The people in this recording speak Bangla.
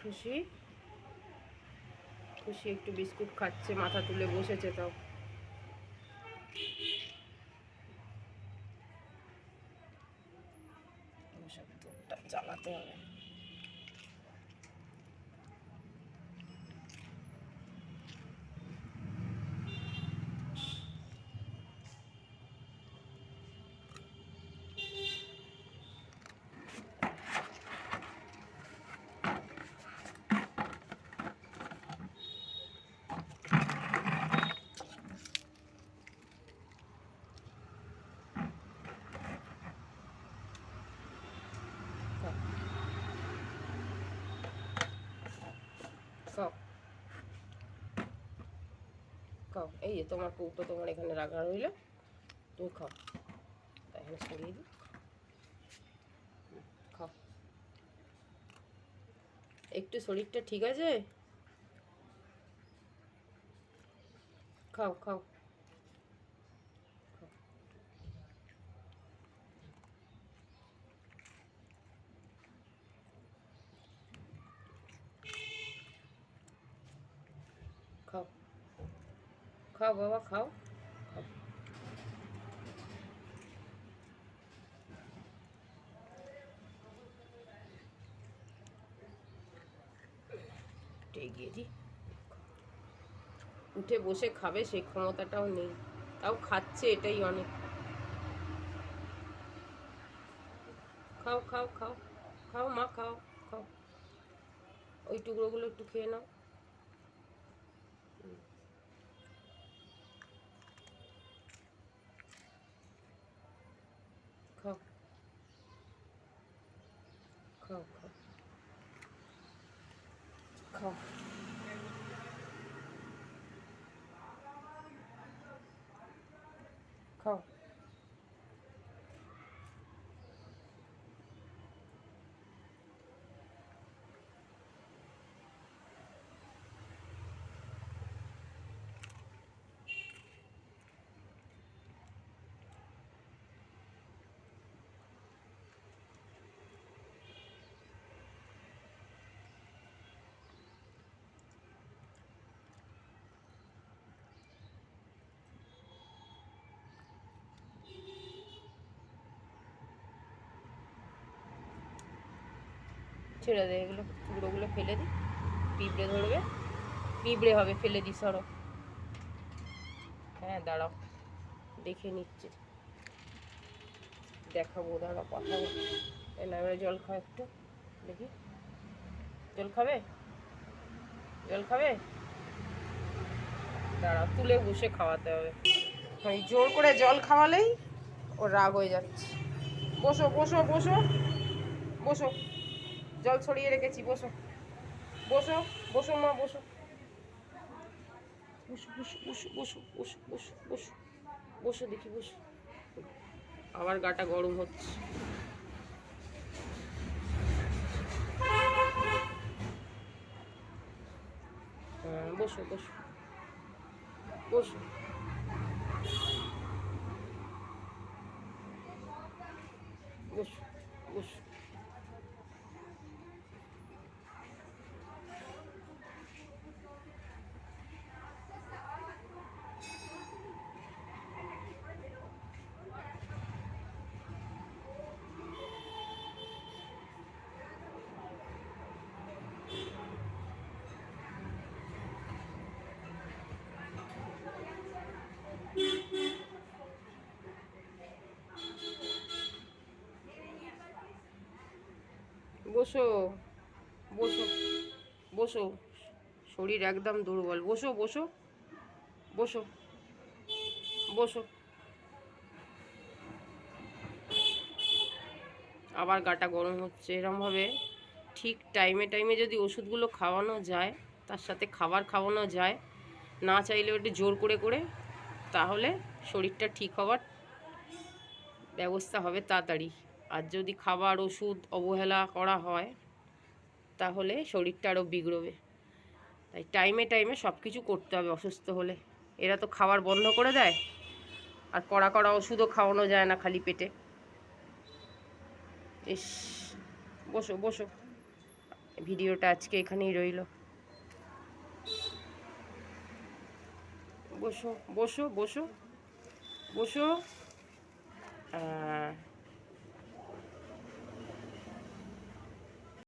খুশি। খুশি একটু বিস্কুট খাচ্ছে মাথা তুলে বসেছে তাও জ্বালাতে হবে খাও খাও। এই তোমার কৌটো তোমার এখানে রাখা রইল। তুমি খাও। এখানে সরিয়ে দিই। খাও। একটু শরীরটা ঠিক আছে? খাও খাও। খাও খাও বাবা, খাও। উঠে বসে খাবে, সেই ক্ষমতাটাও নেই। তাও খাচ্ছে এটাই অনেক। খাও খাও খাও। খাও মা, খাও খাও। ওই টুকরোগুলো একটু খেয়ে নাও। খাও খাও। খাও। খাও। ছেড়ে দে, এগুলো টুকরোগুলো ফেলে দি, পিঁপড়ে ধরবে, পিঁপড়ে হবে, ফেলে দি, সরো। হ্যাঁ দাঁড়াও, দেখে নিচ্ছে। দেখাবো, দাঁড়াও, পাঠাবো। এলা এবারে জল খাও একটু, দেখি। জল খাবে? জল খাবে? দাঁড়াও, তুলে বসে খাওয়াতে হবে। ওই জোর করে জল খাওয়ালেই ও রাগ হয়ে যাচ্ছে। বসো বসো বসো বসো। জল ছড়িয়ে রেখেছি, বসো। বসো বসো মা, বসো। বসো বসো বসো বসো বসো বসো বসো। দেখি, বসো। আবার গাটা গরম হচ্ছে। হ্যাঁ বসো বসো। বসো। বসো বসো। বসো। বসো। বসো। শরীর একদম দুর্বল। বসো বসো। বসো। বসো। আবার গাটা গরম হচ্ছে। এরমভাবে ঠিক টাইমে টাইমে যদি ওষুধগুলো খাওয়ানো যায়, তার সাথে খাবার খাওয়ানো যায়, না চাইলেও একটু জোর করে করে, তাহলে শরীরটা ঠিক হওয়ার ব্যবস্থা হবে তাড়াতাড়ি। আর যদি খাবার, ওষুধ, অবহেলা করা হয়, তাহলে শরীরটা আরও বিগড়বে। তাই টাইমে টাইমে সব কিছু করতে হবে অসুস্থ হলে। এরা তো খাবার বন্ধ করে দেয়, আর কড়া কড়া ওষুধও খাওয়ানো যায় না খালি পেটে। ইস, বসো বসো। ভিডিওটা আজকে এখানেই রইল। বসো বসো বসো বসো।